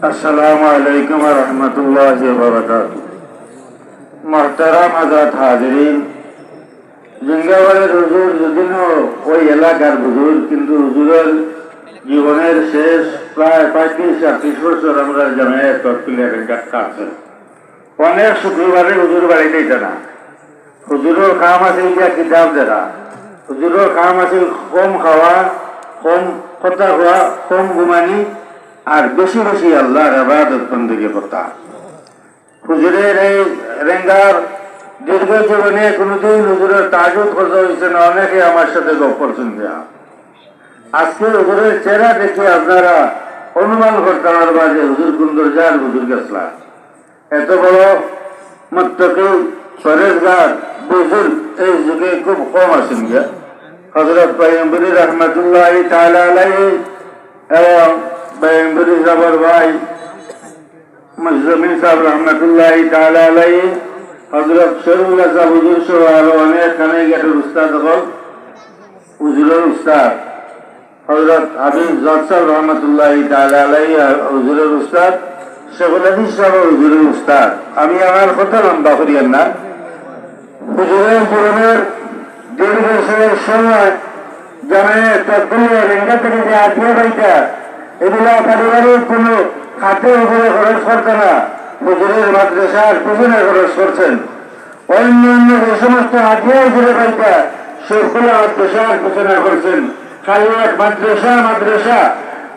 আসসালামু আলাইকুম রহমতুল্লাহ বরকাত আজাদ হাজরিন জিঙ্গাবাদের হুজুর যদিও কিন্তু হুজুরের জীবনের শেষ প্রায় পঁয়ত্রিশ আটত্রিশ বছর আমরা জামায়াত তৎকিলের কাটছে অনেক শুক্রবারে হুজুর বাড়িতে না। হুজুরের কাম আছে ইয়া কিতাব দেখা হুজুরের কাম আছে কম খাওয়া কম কথা হওয়া কম ঘুমানি আর বেশি বেশি আল্লাহর আবাদত বন্দী করতা। হুজুরের এই রেঙ্গার দীর্ঘ জীবনে কোনোদিন হুজুরের তাজুদ করতে হয়েছে না, অনেকে আমার সাথে গপ করছেন আজকে হুজুরের চেহারা দেখে আপনারা অনুমান করতে পারবা যে হুজুর কুন্দর যার হুজুর গেছলা। এত বড় মত্তকে পরেজগার বুজুর এই যুগে খুব কম আছেন গিয়া হজরত পয়ম্বরি রহমতুল্লাহ তাআলা আলাইহি এবং পয়ম্বরি সাবর ভাই মুজমিন সাহেব রহমতুল্লাহ আলাইহি হজরত শরীফুল্লাহ সাহেব হুজুর সহ আরও অনেক খানে গেটের উস্তাদ হল হুজুরের উস্তাদ হজরত হাবিব জজ সাহেব রহমতুল্লাহ আলাইহি হুজুরের উস্তাদ শেখুল হাদিস হুজুরের উস্তাদ আমি আমার কথা লম্বা করিয়ান না। হুজুরের পুরনের দেড় বছরের সময় জানে তৎপরে রেঙ্গা থেকে যে আত্মীয় এগুলা পারিবারিক কোনো খাতে উপরে খরচ করতে না। হুজুরের মাদ্রাসার পিছনে খরচ করছেন। অন্যান্য যে সমস্ত আত্মীয় উপরে বাড়িটা সবগুলো মাদ্রাসার পিছনে করছেন। খালি এক মাদ্রাসা মাদ্রাসা।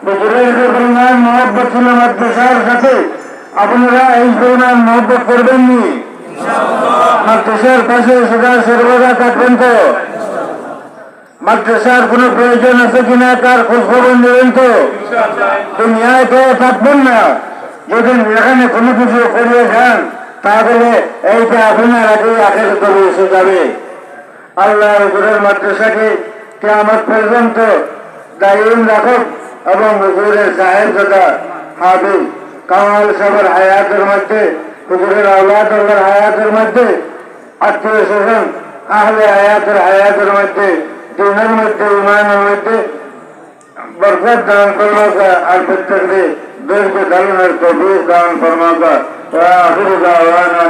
হুজুরের যে পরিমাণ মহব্বত ছিল মাদ্রাসার সাথে, আপনারা এই পরিমাণ মহব্বত করবেননি? মাদ্রাসার পাশে সদা সর্বদা থাকবেন তো? মাদ্রাসার কোনো প্রয়োজন আছে কিনা তার খোঁজ খবর নেবেন তো? দুনিয়ায় তো থাকবেন না। যদি এখানে কোনো কিছু করিয়ে যান, তাহলে এইটা আপনার আগে আখের তবে এসে যাবে। আল্লাহ হুজুরের মাদ্রাসাকে কেমন পর্যন্ত দায়ীন রাখক এবং হুজুরের সাহেব দাদা হাবিব, কামাল সাহেবের হায়াতের মধ্যে, হুজুরের আল্লাহ হায়াতের মধ্যে, আত্মীয় স্বজন, আহলে হায়াতের হায়াতের মধ্যে দিনের মধ্যে ইমানের মধ্যে বরকত দান করবাকা আর প্রত্যেককে দৈর্ঘ্য ধারণের তৌফিক দান ফরমাকা ওয়া আখিরু দাওয়ানা